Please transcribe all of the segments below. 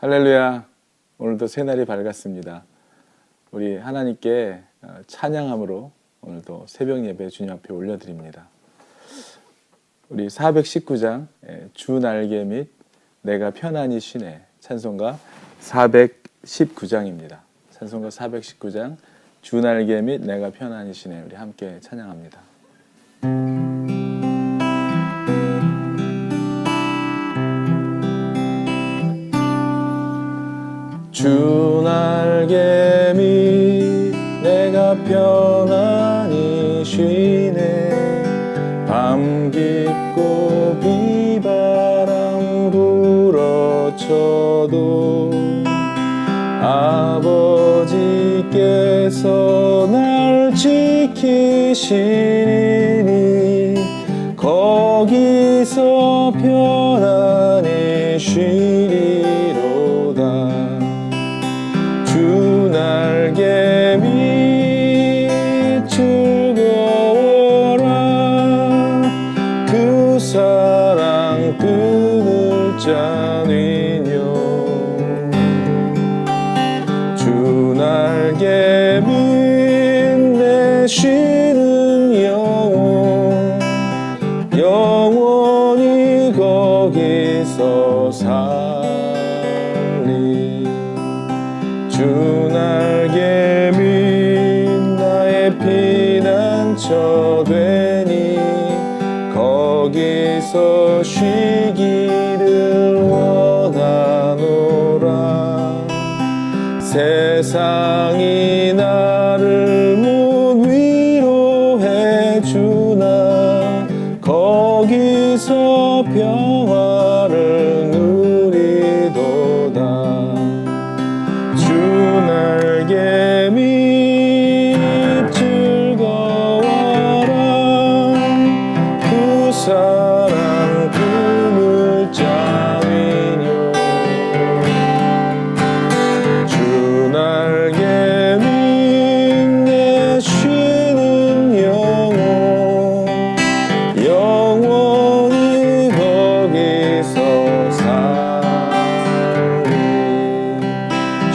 할렐루야. 오늘도 새날이 밝았습니다. 우리 하나님께 어, 찬양함으로 오늘도 새벽 예배 주님 앞에 올려드립니다. 우리 419장 예, 주 날개 및 내가 편안히 쉬네 찬송가 419장입니다. 찬송가 419장 주 날개 및 내가 편안히 쉬네 우리 함께 찬양합니다. 주 날개 밑 내가 편안히 쉬네. 밤 깊고 비바람 불어쳐도 아버지께서 날 지키시니 거기서 편안히 쉬 끊을 자니 거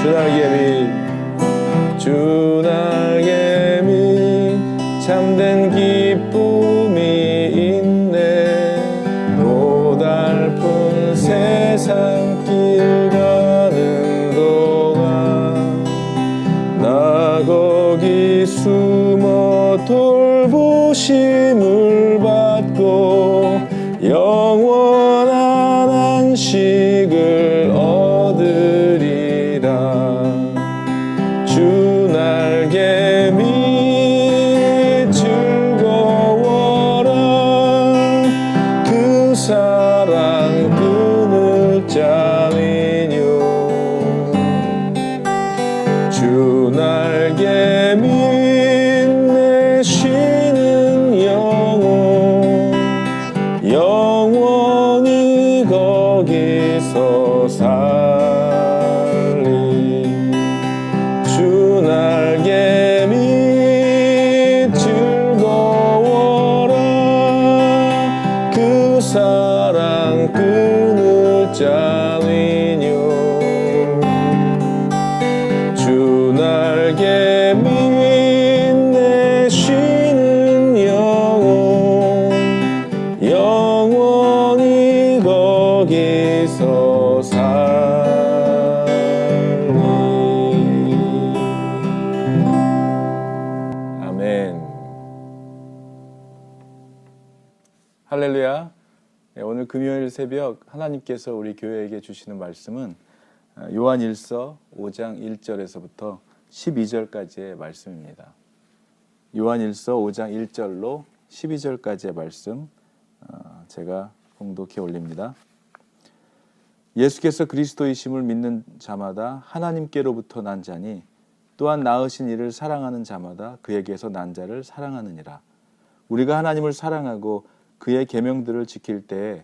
주 날개 밑주 날 새벽 하나님께서 우리 교회에게 주시는 말씀은 어, 요한 1서 5장 1절에서부터 12절까지의 말씀입니다. 요한 1서 5장 1절로 12절까지의 말씀 어, 제가 공독해 올립니다. 예수께서 그리스도이심을 믿는 자마다 하나님께로부터 난 자니 또한 낳으신 이를 사랑하는 자마다 그에게서 난 자를 사랑하느니라. 우리가 하나님을 사랑하고 그의 계명들을 지킬 때에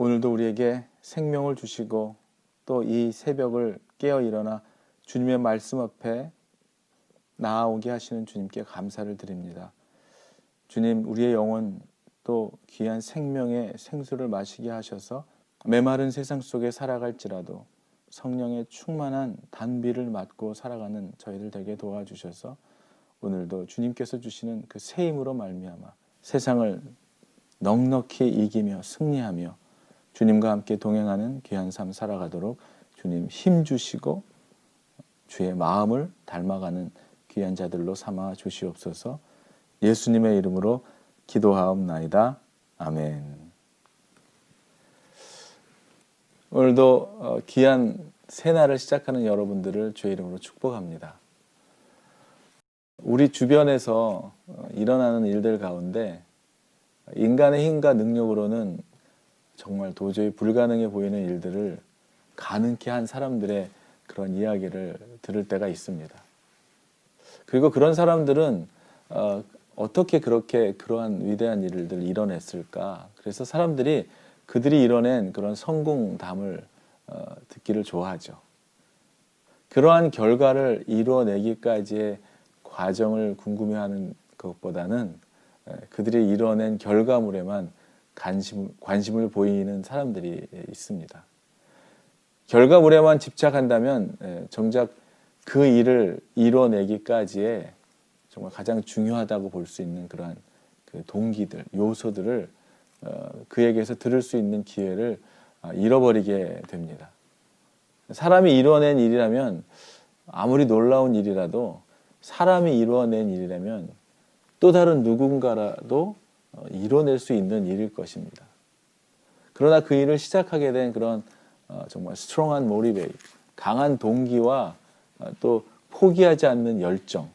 오늘도 우리에게 생명을 주시고 또 이 새벽을 깨어 일어나 주님의 말씀 앞에 나아오게 하시는 주님께 감사를 드립니다. 주님, 우리의 영혼 또 귀한 생명의 생수를 마시게 하셔서 메마른 세상 속에 살아갈지라도 성령의 충만한 단비를 맞고 살아가는 저희들 되게 도와주셔서 오늘도 주님께서 주시는 그 새 힘으로 말미암아 세상을 넉넉히 이기며 승리하며 주님과 함께 동행하는 귀한 삶 살아가도록 주님 힘 주시고 주의 마음을 닮아가는 귀한 자들로 삼아 주시옵소서 예수님의 이름으로 기도하옵나이다. 아멘. 오늘도 어, 귀한 새날을 시작하는 여러분들을 주의 이름으로 축복합니다. 우리 주변에서 어, 일어나는 일들 가운데 인간의 힘과 능력으로는 정말 도저히 불가능해 보이는 일들을 가능케 한 사람들의 그런 이야기를 들을 때가 있습니다. 그리고 그런 사람들은 어, 어떻게 그렇게 그러한 위대한 일들을 이뤄냈을까? 그래서 사람들이 그들이 이뤄낸 그런 성공담을 어, 듣기를 좋아하죠. 그러한 결과를 이뤄내기까지의 과정을 궁금해하는 것보다는 그들이 이뤄낸 결과물에만 관심, 관심을 보이는 사람들이 있습니다. 결과물에만 집착한다면 정작 그 일을 이뤄내기까지의 정말 가장 중요하다고 볼 수 있는 그러한 그 동기들, 요소들을 어, 그에게서 들을 수 있는 기회를 아, 잃어버리게 됩니다. 사람이 이뤄낸 일이라면 아무리 놀라운 일이라도 사람이 이루어낸 일이라면 또 다른 누군가라도 어, 이뤄낼 수 있는 일일 것입니다. 그러나 그 일을 시작하게 된 그런 어, 정말 스트롱한 모리베이, 강한 동기와 또 포기하지 않는 열정,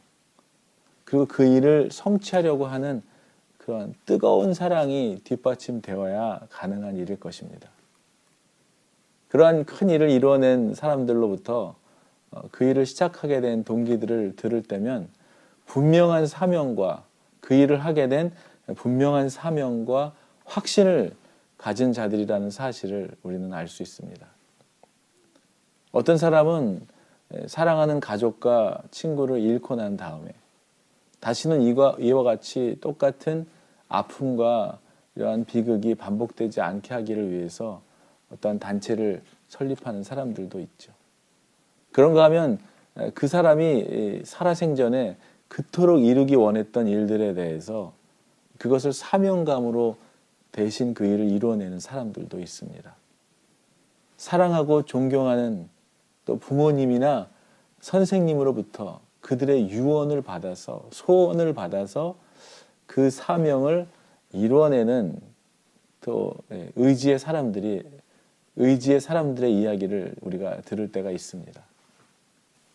그리고 그 일을 성취하려고 하는 그런 뜨거운 사랑이 뒷받침되어야 가능한 일일 것입니다. 그러한 큰 일을 이뤄낸 사람들로부터 어, 그 일을 시작하게 된 동기들을 들을 때면 분명한 사명과 그 일을 하게 된 분명한 사명과 확신을 가진 자들이라는 사실을 우리는 알 수 있습니다. 어떤 사람은 사랑하는 가족과 친구를 잃고 난 다음에 다시는 이와, 이와 같이 똑같은 아픔과 이러한 비극이 반복되지 않게 하기를 위해서 어떠한 단체를 설립하는 사람들도 있죠. 그런가 하면 그 사람이 살아생전에 그토록 이루기 원했던 일들에 대해서 그것을 사명감으로 대신 그 일을 이루어내는 사람들도 있습니다. 사랑하고 존경하는 또 부모님이나 선생님으로부터 그들의 유언을 받아서 소원을 받아서 그 사명을 이루어내는 또 예, 의지의 사람들이 의지의 사람들의 이야기를 우리가 들을 때가 있습니다.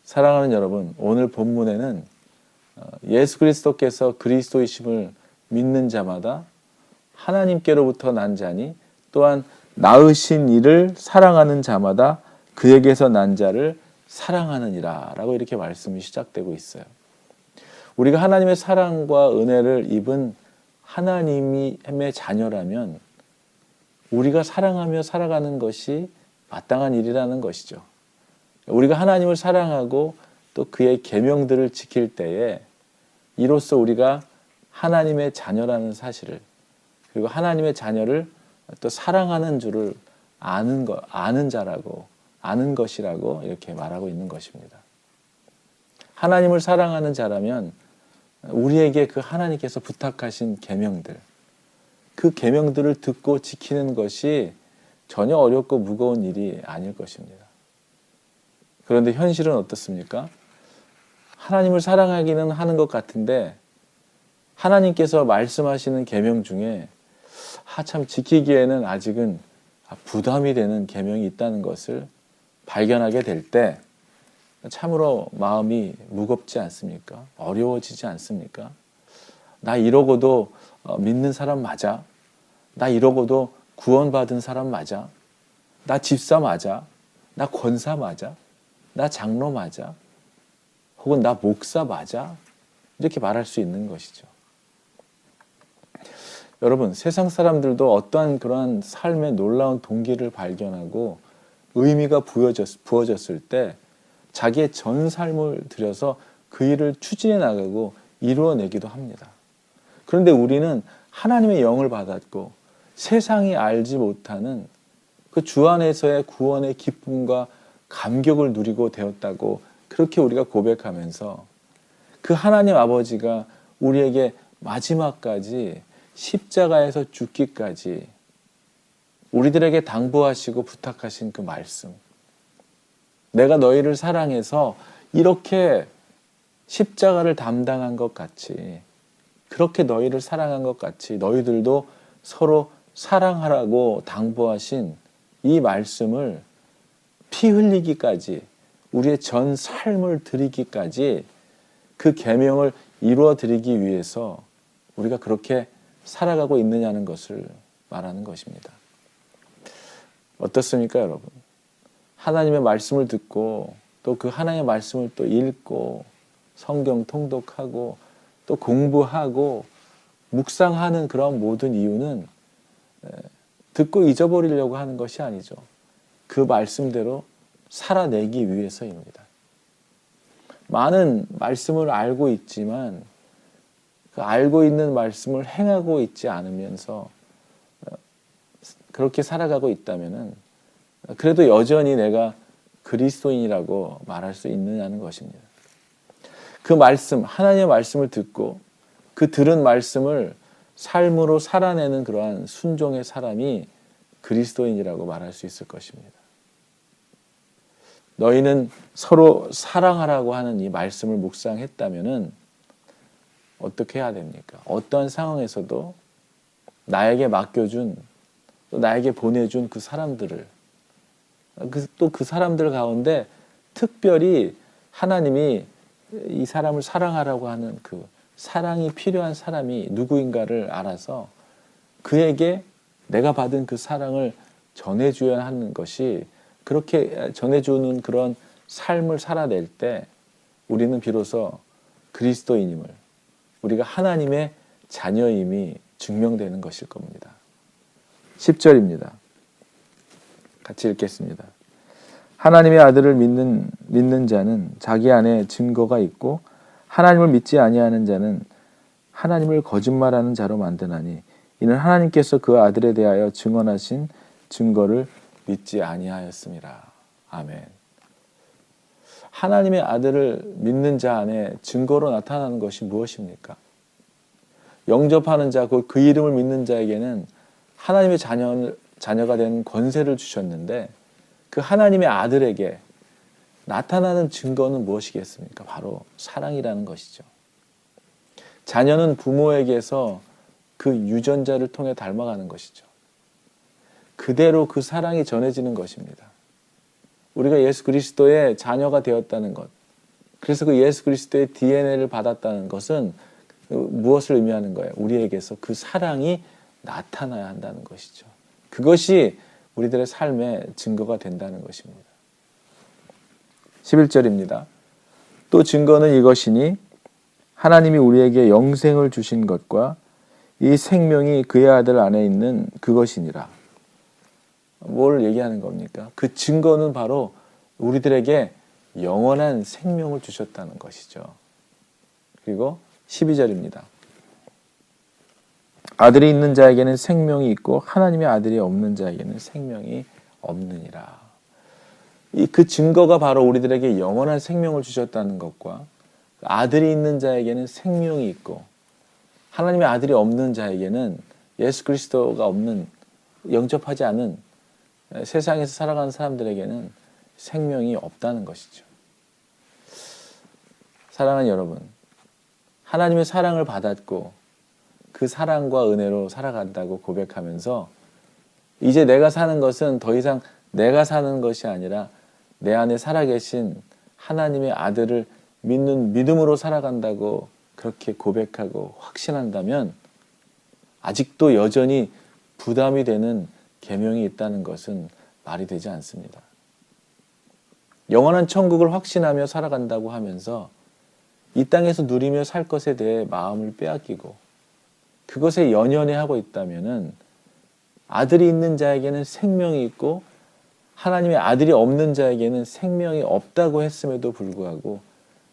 사랑하는 여러분, 오늘 본문에는 어, 예수 그리스도께서 그리스도이심을 믿는 자마다 하나님께로부터 난 자니 또한 낳으신 이를 사랑하는 자마다 그에게서 난 자를 사랑하느니라 라고 이렇게 말씀이 시작되고 있어요. 우리가 하나님의 사랑과 은혜를 입은 하나님의 자녀라면 우리가 사랑하며 살아가는 것이 마땅한 일이라는 것이죠. 우리가 하나님을 사랑하고 또 그의 계명들을 지킬 때에 이로써 우리가 하나님의 자녀라는 사실을 그리고 하나님의 자녀를 또 사랑하는 줄을 아는 거 아는 자라고 아는 것이라고 이렇게 말하고 있는 것입니다. 하나님을 사랑하는 자라면 우리에게 그 하나님께서 부탁하신 계명들 그 계명들을 듣고 지키는 것이 전혀 어렵고 무거운 일이 아닐 것입니다. 그런데 현실은 어떻습니까? 하나님을 사랑하기는 하는 것 같은데 하나님께서 말씀하시는 계명 중에 하참 지키기에는 아직은 부담이 되는 계명이 있다는 것을 발견하게 될 때 참으로 마음이 무겁지 않습니까? 어려워지지 않습니까? 나 이러고도 어, 믿는 사람 맞아? 나 이러고도 구원받은 사람 맞아? 나 집사 맞아? 나 권사 맞아? 나 장로 맞아? 혹은 나 목사 맞아? 이렇게 말할 수 있는 것이죠. 여러분, 세상 사람들도 어떠한 그러한 삶의 놀라운 동기를 발견하고 의미가 부여졌, 부어졌을 때 자기의 전 삶을 들여서 그 일을 추진해 나가고 이루어내기도 합니다. 그런데 우리는 하나님의 영을 받았고 세상이 알지 못하는 그 주 안에서의 구원의 기쁨과 감격을 누리고 되었다고 그렇게 우리가 고백하면서 그 하나님 아버지가 우리에게 마지막까지 십자가에서 죽기까지 우리들에게 당부하시고 부탁하신 그 말씀. 내가 너희를 사랑해서 이렇게 십자가를 담당한 것 같이 그렇게 너희를 사랑한 것 같이 너희들도 서로 사랑하라고 당부하신 이 말씀을 피 흘리기까지 우리의 전 삶을 드리기까지 그 계명을 이루어 드리기 위해서 우리가 그렇게 살아가고 있느냐는 것을 말하는 것입니다. 어떻습니까, 여러분? 하나님의 말씀을 듣고 또 그 하나님의 말씀을 또 읽고 성경 통독하고 또 공부하고 묵상하는 그런 모든 이유는 듣고 잊어버리려고 하는 것이 아니죠. 그 말씀대로 살아내기 위해서입니다. 많은 말씀을 알고 있지만 그 알고 있는 말씀을 행하고 있지 않으면서 어, 그렇게 살아가고 있다면은 그래도 여전히 내가 그리스도인이라고 말할 수 있느냐는 것입니다. 그 말씀, 하나님의 말씀을 듣고 그 들은 말씀을 삶으로 살아내는 그러한 순종의 사람이 그리스도인이라고 말할 수 있을 것입니다. 너희는 서로 사랑하라고 하는 이 말씀을 묵상했다면은 어떻게 해야 됩니까? 어떠한 상황에서도 나에게 맡겨준 또 나에게 보내준 그 사람들을 또그 사람들 가운데 특별히 하나님이 이 사람을 사랑하라고 하는 그 사랑이 필요한 사람이 누구인가를 알아서 그에게 내가 받은 그 사랑을 전해줘야 하는 것이 그렇게 전해주는 그런 삶을 살아낼 때 우리는 비로소 그리스도인임을 우리가 하나님의 자녀임이 증명되는 것일 겁니다. 10절입니다. 같이 읽겠습니다. 하나님의 아들을 믿는 믿는 자는 자기 안에 증거가 있고 하나님을 믿지 아니하는 자는 하나님을 거짓말하는 자로 만드나니 이는 하나님께서 그 아들에 대하여 증언하신 증거를 믿지 아니하였습니다. 아멘. 하나님의 아들을 믿는 자 안에 증거로 나타나는 것이 무엇입니까? 영접하는 자, 그, 그 이름을 믿는 자에게는 하나님의 자녀, 자녀가 된 권세를 주셨는데 그 하나님의 아들에게 나타나는 증거는 무엇이겠습니까? 바로 사랑이라는 것이죠. 자녀는 부모에게서 그 유전자를 통해 닮아가는 것이죠. 그대로 그 사랑이 전해지는 것입니다. 우리가 예수 그리스도의 자녀가 되었다는 것. 그래서 그 예수 그리스도의 DNA를 받았다는 것은 무엇을 의미하는 거예요? 우리에게서 그 사랑이 나타나야 한다는 것이죠. 그것이 우리들의 삶의 증거가 된다는 것입니다. 11절입니다. 또 증거는 이것이니 하나님이 우리에게 영생을 주신 것과 이 생명이 그의 아들 안에 있는 그것이니라. 뭘 얘기하는 겁니까? 그 증거는 바로 우리들에게 영원한 생명을 주셨다는 것이죠. 그리고 12절입니다. 아들이 있는 자에게는 생명이 있고 하나님의 아들이 없는 자에게는 생명이 없느니라. 이 그 증거가 바로 우리들에게 영원한 생명을 주셨다는 것과 아들이 있는 자에게는 생명이 있고 하나님의 아들이 없는 자에게는 예수 그리스도가 없는 영접하지 않은 세상에서 살아가는 사람들에게는 생명이 없다는 것이죠. 사랑하는 여러분, 하나님의 사랑을 받았고 그 사랑과 은혜로 살아간다고 고백하면서 이제 내가 사는 것은 더 이상 내가 사는 것이 아니라 내 안에 살아계신 하나님의 아들을 믿는 믿음으로 살아간다고 그렇게 고백하고 확신한다면 아직도 여전히 부담이 되는 계명이 있다는 것은 말이 되지 않습니다. 영원한 천국을 확신하며 살아간다고 하면서 이 땅에서 누리며 살 것에 대해 마음을 빼앗기고 그것에 연연해 하고 있다면은 아들이 있는 자에게는 생명이 있고 하나님의 아들이 없는 자에게는 생명이 없다고 했음에도 불구하고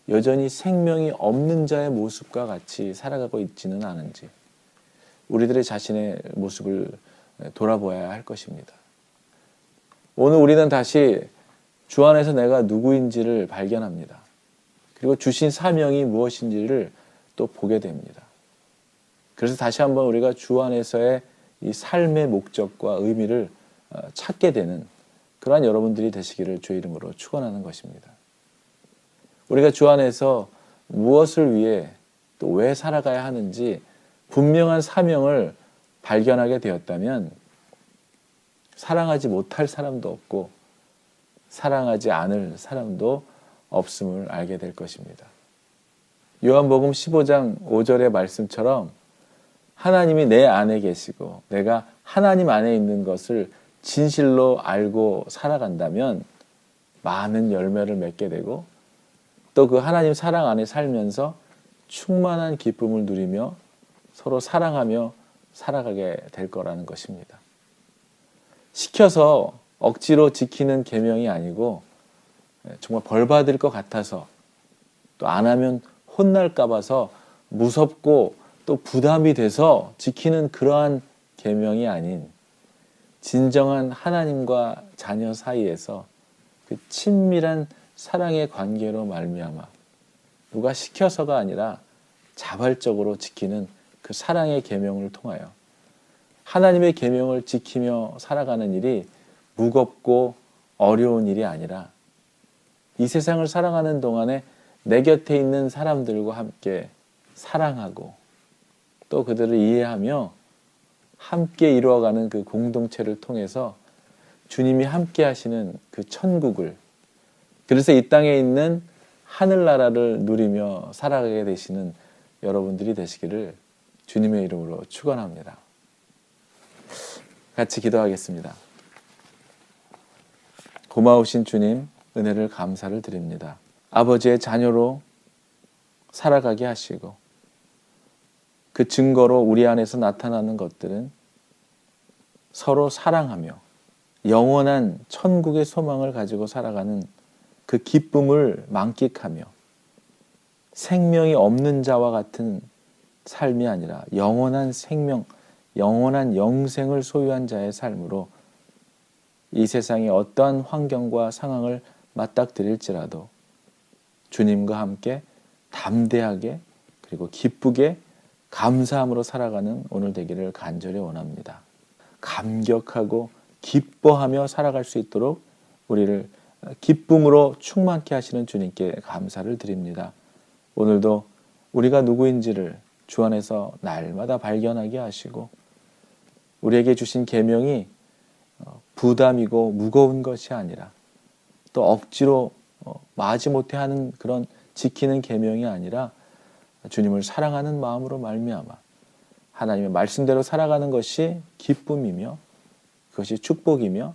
여전히 생명이 없는 자의 모습과 같이 살아가고 있지는 않은지 우리들의 자신의 모습을 돌아보아야 할 것입니다. 오늘 우리는 다시 주 안에서 내가 누구인지를 발견합니다. 그리고 주신 사명이 무엇인지를 또 보게 됩니다. 그래서 다시 한번 우리가 주 안에서의 이 삶의 목적과 의미를 어, 찾게 되는 그러한 여러분들이 되시기를 주 이름으로 축원하는 것입니다. 우리가 주 안에서 무엇을 위해 또 왜 살아가야 하는지 분명한 사명을 발견하게 되었다면 사랑하지 못할 사람도 없고 사랑하지 않을 사람도 없음을 알게 될 것입니다. 요한복음 15장 5절의 말씀처럼 하나님이 내 안에 계시고 내가 하나님 안에 있는 것을 진실로 알고 살아간다면 많은 열매를 맺게 되고 또 그 하나님 사랑 안에 살면서 충만한 기쁨을 누리며 서로 사랑하며 살아가게 될 거라는 것입니다. 시켜서 억지로 지키는 계명이 아니고 정말 벌 받을 것 같아서 또 안 하면 혼날까 봐서 무섭고 또 부담이 돼서 지키는 그러한 계명이 아닌 진정한 하나님과 자녀 사이에서 그 친밀한 사랑의 관계로 말미암아 누가 시켜서가 아니라 자발적으로 지키는 그 사랑의 계명을 통하여. 하나님의 계명을 지키며 살아가는 일이 무겁고 어려운 일이 아니라 이 세상을 살아가는 동안에 내 곁에 있는 사람들과 함께 사랑하고 또 그들을 이해하며 함께 이루어가는 그 공동체를 통해서 주님이 함께 하시는 그 천국을 그래서 이 땅에 있는 하늘나라를 누리며 살아가게 되시는 여러분들이 되시기를 주님의 이름으로 축원합니다. 같이 기도하겠습니다. 고마우신 주님 은혜를 감사를 드립니다. 아버지의 자녀로 살아가게 하시고 그 증거로 우리 안에서 나타나는 것들은 서로 사랑하며 영원한 천국의 소망을 가지고 살아가는 그 기쁨을 만끽하며 생명이 없는 자와 같은 삶이 아니라 영원한 생명, 영원한 영생을 소유한 자의 삶으로 이 세상의 어떠한 환경과 상황을 맞닥뜨릴지라도 주님과 함께 담대하게 그리고 기쁘게 감사함으로 살아가는 오늘 되기를 간절히 원합니다. 감격하고 기뻐하며 살아갈 수 있도록 우리를 기쁨으로 충만케 하시는 주님께 감사를 드립니다. 오늘도 우리가 누구인지를 주 안에서 날마다 발견하게 하시고 우리에게 주신 계명이 어, 부담이고 무거운 것이 아니라 또 억지로 어, 마지 못해 하는 그런 지키는 계명이 아니라 주님을 사랑하는 마음으로 말미암아 하나님의 말씀대로 살아가는 것이 기쁨이며 그것이 축복이며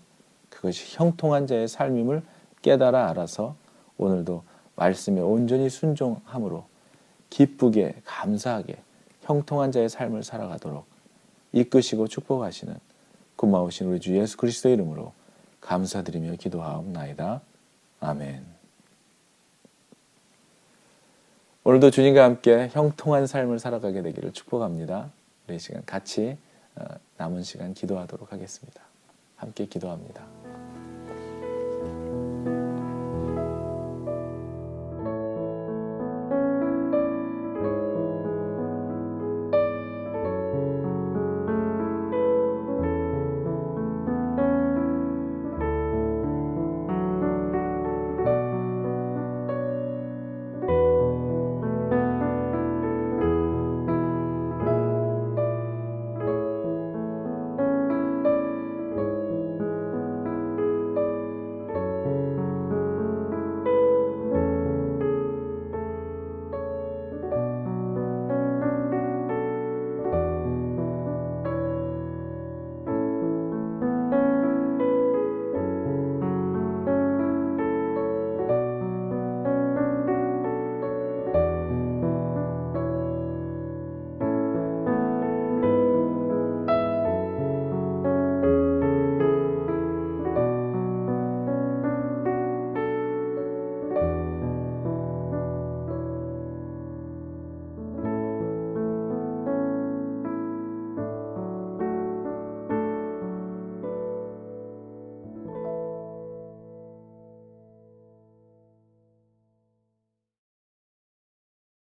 그것이 형통한 자의 삶임을 깨달아 알아서 오늘도 말씀에 온전히 순종함으로 기쁘게 감사하게 형통한 자의 삶을 살아가도록 이끄시고 축복하시는 고마우신 우리 주 예수 그리스도 이름으로 감사드리며 기도하옵나이다. 아멘. 오늘도 주님과 함께 형통한 삶을 살아가게 되기를 축복합니다. 우리 이 시간 같이 어, 남은 시간 기도하도록 하겠습니다. 함께 기도합니다.